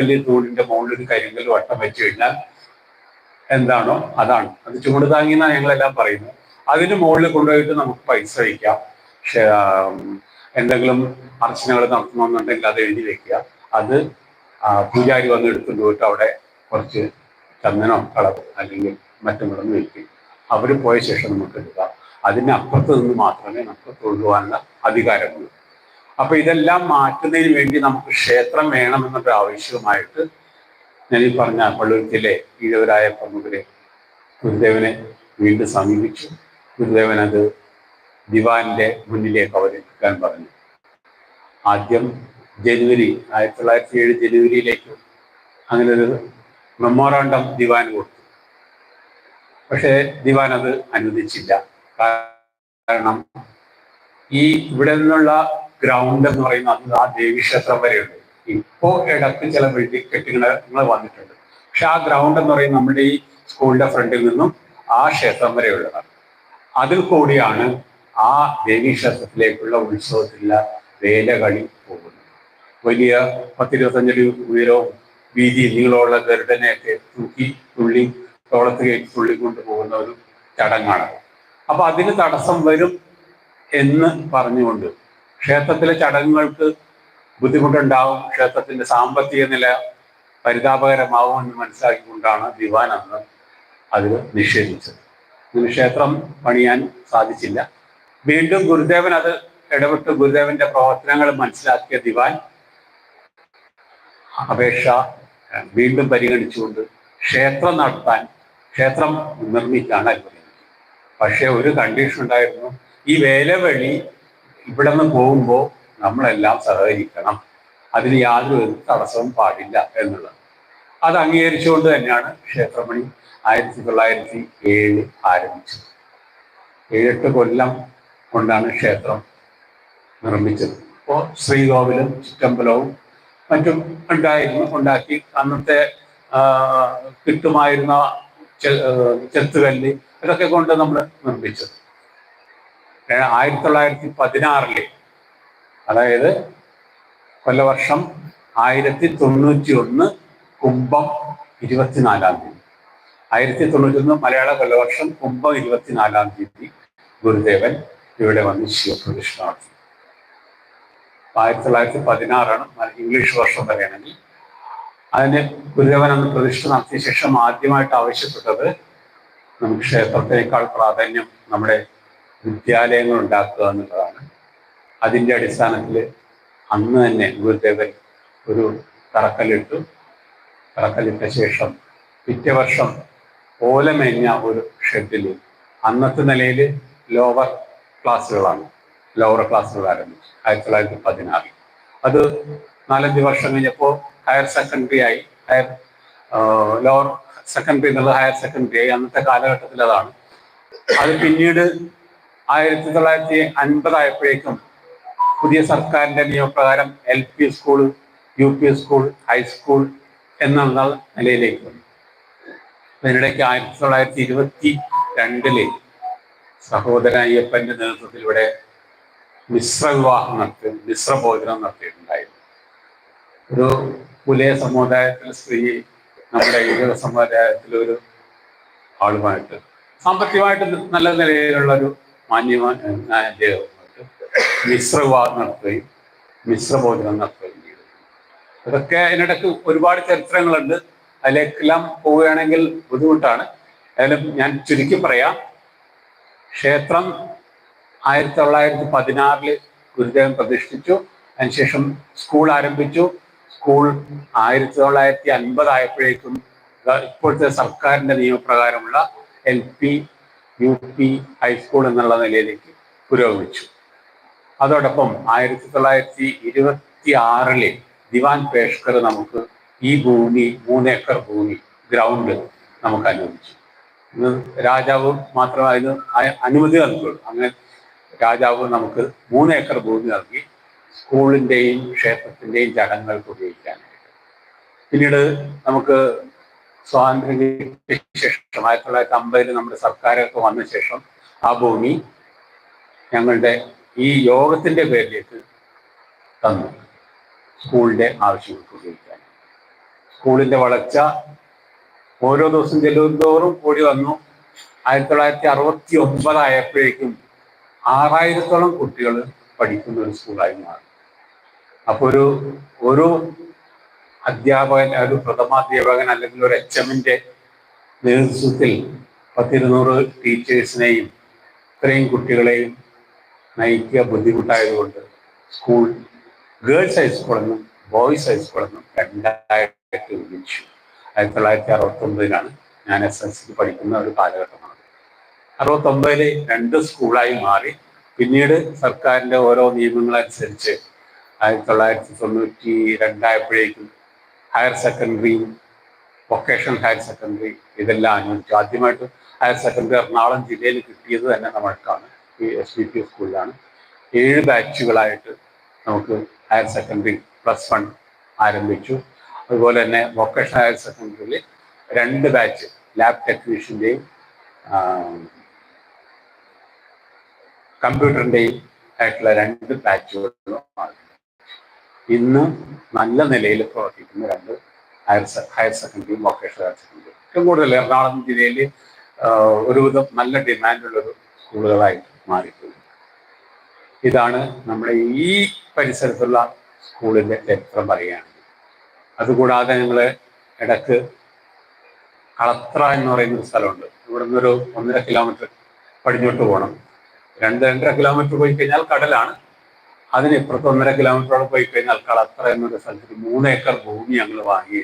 കരിങ്കല്ല് തൂണിന്റെ മുകളിൽ ഒരു വട്ടം വെച്ച് കഴിഞ്ഞാൽ എന്താണോ അതാണ്. അത് ചൂട് താങ്ങി എന്നാണ് ഞങ്ങളെല്ലാം പറയുന്നത്. അതിന് മുകളിൽ കൊണ്ടുപോയിട്ട് നമുക്ക് പൈസ വയ്ക്കാം. എന്തെങ്കിലും അർച്ചനകൾ നടത്തണമെന്നുണ്ടെങ്കിൽ അത് എഴുതി വെക്കുക. അത് പൂജാരി വന്ന് എടുത്തുകൊണ്ട് പോയിട്ട് അവിടെ കുറച്ച് ചന്ദനോ കളവോ അല്ലെങ്കിൽ മറ്റും വെക്കും അവർ പോയ ശേഷം നമുക്ക് എടുക്കാം. അതിന് അപ്പുറത്ത് നിന്ന് മാത്രമേ നമുക്ക് തൊഴുവാനുള്ള അധികാരമുള്ളൂ. അപ്പൊ ഇതെല്ലാം മാറ്റുന്നതിന് വേണ്ടി നമുക്ക് ക്ഷേത്രം വേണമെന്നൊരു ആവശ്യവുമായിട്ട് ഞാൻ ഈ പറഞ്ഞ പള്ളുരുത്തിലെ ഈഴവരായ പ്രമുഖരെ ഗുരുദേവനെ വീണ്ടും സമീപിച്ചു. ഗുരുദേവൻ അത് ദിവാന്റെ മുന്നിലേക്ക് അവതരിപ്പിക്കാൻ പറഞ്ഞു. ആദ്യം ജനുവരി ആയിരത്തി തൊള്ളായിരത്തി ഏഴ് ജനുവരിയിലേക്ക് അങ്ങനെ ഒരു മെമ്മോറാണ്ടം ദിവാൻ കൊടുത്തു. പക്ഷേ ദിവാൻ അത് അനുവദിച്ചില്ല. കാരണം ഈ ഇവിടെ നിന്നുള്ള ഗ്രൗണ്ട് എന്ന് പറയുന്നത് അത് ആ ദേവീക്ഷേത്രം വരെയുണ്ട് ഇപ്പോ ഇടത്ത് ചില കെട്ടിടങ്ങൾ വന്നിട്ടുണ്ട്. പക്ഷെ ആ ഗ്രൗണ്ട് എന്ന് പറയുന്നത് നമ്മുടെ ഈ സ്കൂളിന്റെ ഫ്രണ്ടിൽ നിന്നും ആ ക്ഷേത്രം വരെയുള്ളതാണ് അതിൽ കൂടിയാണ് ആ ദേവീക്ഷേത്രത്തിലേക്കുള്ള ഉത്സവത്തിലുള്ള വേലകളി പോകുന്നത്. വലിയ പത്തിരുപത്തഞ്ചടി ഉയരവും വീതി നീളമുള്ള ഗരുഡനെയൊക്കെ തൂക്കി തുള്ളി തോളത്ത് കയറ്റി തുള്ളി കൊണ്ടുപോകുന്ന ഒരു ചടങ്ങാണ് അപ്പൊ അതിന് തടസ്സം വരും എന്ന് പറഞ്ഞുകൊണ്ട് ക്ഷേത്രത്തിലെ ചടങ്ങുകൾക്ക് ബുദ്ധിമുട്ടുണ്ടാവും. ക്ഷേത്രത്തിന്റെ സാമ്പത്തിക നില പരിതാപകരമാവും എന്ന് മനസ്സിലാക്കിക്കൊണ്ടാണ് ദിവാൻ അന്ന് അതിൽ നിഷേധിച്ചത്. ഇതിന് ക്ഷേത്രം പണിയാൻ സാധിച്ചില്ല. വീണ്ടും ഗുരുദേവൻ അത് ഇടപെട്ട് ഗുരുദേവന്റെ പ്രവർത്തനങ്ങൾ മനസ്സിലാക്കിയ ദിവാൻ അപേക്ഷ വീണ്ടും പരിഗണിച്ചുകൊണ്ട് ക്ഷേത്രം നടത്താൻ ക്ഷേത്രം നിർമ്മിക്കാൻ അനുവദിച്ചു. പക്ഷേ ഒരു കണ്ടീഷൻ ഉണ്ടായിരുന്നു. ഈ വേലവഴി ഇവിടെ നിന്ന് പോകുമ്പോൾ നമ്മളെല്ലാം സഹകരിക്കണം. അതിന് യാതൊരു തടസ്സവും പാടില്ല എന്നുള്ളത്. അത് അംഗീകരിച്ചുകൊണ്ട് തന്നെയാണ് ക്ഷേത്രമണി ആയിരത്തി തൊള്ളായിരത്തി ഏഴ് ആരംഭിച്ചത്. ഏഴെട്ട് കൊല്ലം കൊണ്ടാണ് ക്ഷേത്രം നിർമ്മിച്ചത്. അപ്പോൾ ശ്രീകോവിലും ചുറ്റമ്പലവും മറ്റും ഉണ്ടായിരുന്നു ഉണ്ടാക്കി. അന്നത്തെ കിട്ടുമായിരുന്ന ചെത്തുകല്ല് ഇതൊക്കെ കൊണ്ട് നമ്മൾ നിർമ്മിച്ചത്. ആയിരത്തി തൊള്ളായിരത്തി പതിനാറിൽ അതായത് കൊല്ലവർഷം ആയിരത്തി തൊണ്ണൂറ്റി ഒന്ന് കുംഭം ഇരുപത്തിനാലാം തീയതി. ആയിരത്തി തൊണ്ണൂറ്റി ഒന്ന് മലയാള കൊല്ലവർഷം കുംഭം ഇരുപത്തിനാലാം തീയതി ഗുരുദേവൻ ഇവിടെ വന്ന് ശിവപ്രതിഷ്ഠ നടത്തി. ആയിരത്തി തൊള്ളായിരത്തി പതിനാറാണ് ഇംഗ്ലീഷ് വർഷം പറയുകയാണെങ്കിൽ അതിന് ഗുരുദേവൻ അന്ന് പ്രതിഷ്ഠ നടത്തിയ ശേഷം ആദ്യമായിട്ട് ആവശ്യപ്പെട്ടത് നമുക്ക് ക്ഷേത്രത്തിനേക്കാൾ പ്രാധാന്യം നമ്മുടെ വിദ്യാലയങ്ങൾ ഉണ്ടാക്കുക എന്നുള്ളതാണ്. അതിന്റെ അടിസ്ഥാനത്തിൽ അന്ന് തന്നെ ഗുരുദേവൻ ഒരു തറക്കല്ലിട്ടു. തറക്കല്ലിട്ട ശേഷം പിറ്റേ വർഷം ഓലമേഞ്ഞ ഒരു ഷെഡിൽ അന്നത്തെ നിലയിൽ ലോവർ ക്ലാസ്സുകളാണ്. ലോവർ ക്ലാസ്സുകൾ ആരംഭിച്ചു ആയിരത്തി തൊള്ളായിരത്തി പതിനാറിൽ അത് നാലഞ്ച് വർഷം കഴിഞ്ഞപ്പോൾ ഹയർ സെക്കൻഡറി ആയി. ഹയർ ലോവർ സെക്കൻഡറി എന്നുള്ളത് ഹയർ സെക്കൻഡറി ആയി. അന്നത്തെ കാലഘട്ടത്തിൽ അതാണ്. അത് പിന്നീട് ആയിരത്തി തൊള്ളായിരത്തി അൻപതായപ്പോഴേക്കും പുതിയ സർക്കാരിന്റെ നിയമപ്രകാരം L P school U P school high school എന്നുള്ള നിലയിലേക്ക് വന്നു. അതിനിടയ്ക്ക് ആയിരത്തി തൊള്ളായിരത്തി ഇരുപത്തി രണ്ടിൽ സഹോദരൻ അയ്യപ്പന്റെ നേതൃത്വത്തിൽ ഇവിടെ മിശ്ര വിവാഹം നടത്തി മിശ്ര ഭോജനം നടത്തിയിട്ടുണ്ടായിരുന്നു. ഒരു പുലയ സമുദായത്തിലെ സ്ത്രീ നമ്മുടെ ഈഴവ സമുദായത്തിലൊരു ആളുമായിട്ട് സാമ്പത്തികമായിട്ട് നല്ല നിലയിലുള്ള ഒരു മാന്യമായ അദ്ദേഹമായിട്ട് മിശ്ര വിവാഹം നടത്തുകയും മിശ്ര ഭോജനം നടത്തുകയും ചെയ്തു. ഇതൊക്കെ അതിനിടയ്ക്ക് ഒരുപാട് ചരിത്രങ്ങളുണ്ട്. അതിലേക്കെല്ലാം പോവുകയാണെങ്കിൽ ബുദ്ധിമുട്ടാണ്. അതിലും ഞാൻ ചുരുക്കി പറയാം. ക്ഷേത്രം ആയിരത്തി തൊള്ളായിരത്തി പതിനാറിൽ ഗുരുദേവൻ പ്രതിഷ്ഠിച്ചു. അതിനുശേഷം സ്കൂൾ ആരംഭിച്ചു. സ്കൂൾ ആയിരത്തി തൊള്ളായിരത്തി അൻപതായപ്പോഴേക്കും ഇപ്പോഴത്തെ സർക്കാരിന്റെ നിയമപ്രകാരമുള്ള L P U P high school എന്നുള്ള നിലയിലേക്ക് പുരോഗമിച്ചു. അതോടൊപ്പം ആയിരത്തി തൊള്ളായിരത്തി ഇരുപത്തി ആറിൽ ദിവാൻ പേഷ്കർ നമുക്ക് ഈ ഭൂമി മൂന്നേക്കർ ഭൂമി ഗ്രൗണ്ട് നമുക്ക് അനുവദിച്ചു. ഇന്ന് രാജാവ് അ- അനുമതി നൽകുള്ളൂ. അങ്ങനെ രാജാവ് നമുക്ക് മൂന്നേക്കർ ഭൂമി നൽകി സ്കൂളിന്റെയും ക്ഷേത്രത്തിന്റെയും ചടങ്ങുകൾക്ക് ഉപയോഗിക്കാനായിട്ട്. പിന്നീട് നമുക്ക് സ്വാതന്ത്ര്യം കിട്ടിയ ശേഷം ആയിരത്തി തൊള്ളായിരത്തി അമ്പതിൽ നമ്മുടെ സർക്കാരൊക്കെ വന്ന ശേഷം ആ ഭൂമി ഞങ്ങളുടെ ഈ യോഗത്തിന്റെ പേരിലേക്ക് തന്നു. സ്കൂളിന്റെ ആവശ്യങ്ങൾക്ക് ഉപയോഗിക്കാൻ. സ്കൂളിന്റെ വളർച്ച ഓരോ ദിവസം ചെല്ലുന്തോറും കൂടി വന്നു. ആയിരത്തി തൊള്ളായിരത്തി അറുപത്തി ഒമ്പതായപ്പോഴേക്കും ആറായിരത്തോളം കുട്ടികൾ പഠിക്കുന്ന ഒരു സ്കൂളായി മാറി. അപ്പോൾ ഒരു ഒരു അധ്യാപകൻ ഒരു പ്രഥമാധ്യാപകൻ അല്ലെങ്കിൽ ഒരു എച്ച് എമ്മിന്റെ നേതൃത്വത്തിൽ പത്തിരുന്നൂറ് ടീച്ചേഴ്സിനെയും ഇത്രയും കുട്ടികളെയും നയിക്കുക ബുദ്ധിമുട്ടായതുകൊണ്ട് സ്കൂൾ ഗേൾസ് ഹൈസ്കൂളെന്നും ബോയ്സ് ഹൈസ്കൂളെന്നും രണ്ടായിട്ട് വിഭജിച്ചു. ആയിരത്തി തൊള്ളായിരത്തി അറുപത്തൊമ്പതിലാണ് ഞാൻ എസ് എൽ സിക്ക് പഠിക്കുന്ന ഒരു കാലഘട്ടമാണ് അറുപത്തൊമ്പതിൽ രണ്ട് സ്കൂളായി മാറി. പിന്നീട് സർക്കാരിന്റെ ഓരോ നിയമങ്ങളനുസരിച്ച് ആയിരത്തി തൊള്ളായിരത്തി തൊണ്ണൂറ്റി രണ്ടായപ്പോഴേക്കും higher secondary vocational higher secondary ഇതെല്ലാം അനുവദിച്ചു ആദ്യമായിട്ട് ഹയർ സെക്കൻഡറി എറണാകുളം ജില്ലയിൽ കിട്ടിയത് തന്നെ നമ്മൾക്കാണ് ഈ എസ് ബി പി സ്കൂളിലാണ്. ഏഴ് ബാച്ചുകളായിട്ട് നമുക്ക് ഹയർ സെക്കൻഡറി പ്ലസ് വൺ ആരംഭിച്ചു. അതുപോലെ തന്നെ വൊക്കേഷണൽ ഹയർ സെക്കൻഡറിയിൽ രണ്ട് ബാച്ച് ലാബ് ടെക്നീഷ്യന്റെയും കമ്പ്യൂട്ടറിന്റെയും ആയിട്ടുള്ള രണ്ട് ബാച്ചുകളും ആണ് ഇന്ന് നല്ല നിലയിൽ പ്രവർത്തിക്കുന്ന രണ്ട് ഹയർ ഹയർ സെക്കൻഡറിയും വൊക്കേഷണൽ ഹയർ സെക്കൻഡറിയും ഏറ്റവും കൂടുതൽ എറണാകുളം ജില്ലയിൽ ഒരുവിധം നല്ല ഡിമാൻഡുള്ളൊരു സ്കൂളുകളായിട്ട് മാറിയിട്ടുണ്ട്. ഇതാണ് നമ്മുടെ ഈ പരിസരത്തുള്ള സ്കൂളിന്റെ ചരിത്രം പറയുകയാണെങ്കിൽ. അതുകൂടാതെ ഞങ്ങൾ ഇടയ്ക്ക് കളത്ര എന്ന് പറയുന്ന ഒരു സ്ഥലമുണ്ട്. ഇവിടെ നിന്നൊരു ഒന്നര കിലോമീറ്റർ പടിഞ്ഞോട്ട് പോകണം. രണ്ട് രണ്ടര കിലോമീറ്റർ പോയി കഴിഞ്ഞാൽ കടലാണ്. അതിന് ഇപ്പുറത്ത് ഒന്നര കിലോമീറ്ററോളം പോയി കഴിഞ്ഞാൽ കളത്ര എന്നൊരു സ്ഥലത്ത് മൂന്ന് ഏക്കർ ഭൂമി ഞങ്ങൾ വാങ്ങി.